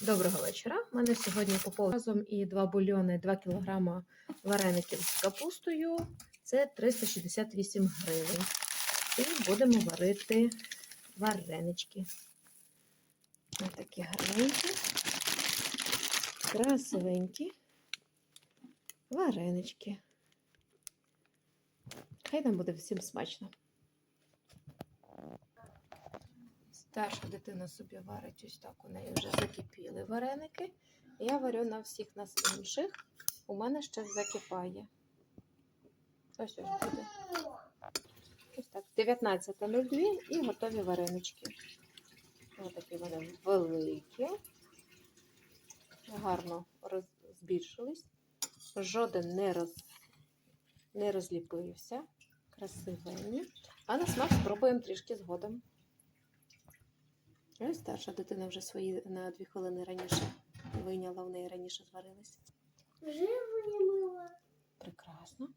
Доброго вечора. У мене сьогодні поповнення разом і два бульйони, 2 кг вареників з капустою. Це 368 гривень. І будемо варити варенички. Ось такі гарненькі, красивенькі варенички. Хай нам буде всім смачно. Старша дитина собі варить ось так. У неї вже закипіли вареники. Я варю на всіх нас інших. У мене ще закипає. Ось ось буде. Ось так. 19.02 і готові варенички. Ось такі вони великі. Гарно збільшились. Жоден не, роз... не розліпився. Красивенні. А на смак спробуємо трішки згодом. Ось старша дитина вже свої на дві хвилини раніше вийняла, в неї раніше зварилися. Вже вимила. Прекрасно.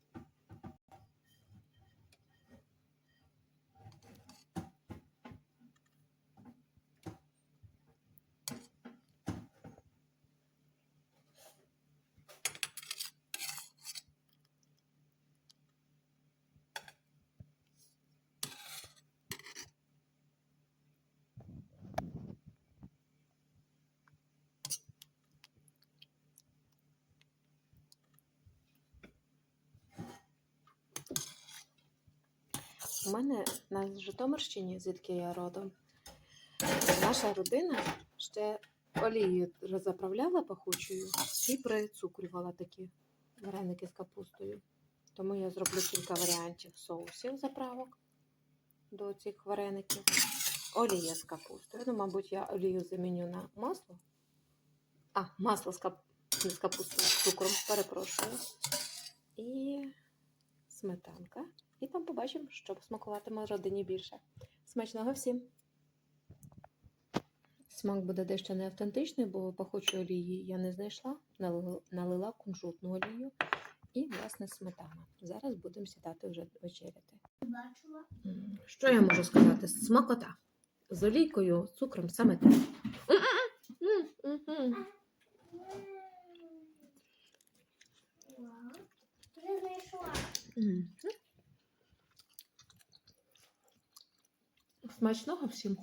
У мене на Житомирщині, звідки я родом, наша родина ще олією заправляла пахучою і прицукрювала такі вареники з капустою. Тому я зроблю кілька варіантів соусів заправок до цих вареників. Олія з капустою. Ну, мабуть, я олію заміню на масло. А, масло з, кап... не з капустою, з цукром, перепрошую. І сметанка. І там побачимо, що смакуватиме родині більше. Смачного всім! Смак буде дещо не автентичний, бо пахучої олії я не знайшла. Налила, налила кунжутну олію і, власне, сметана. Зараз будемо сідати вже вечеряти. Що я можу сказати? Смакота. З олійкою, цукром саме те. Смачного всім.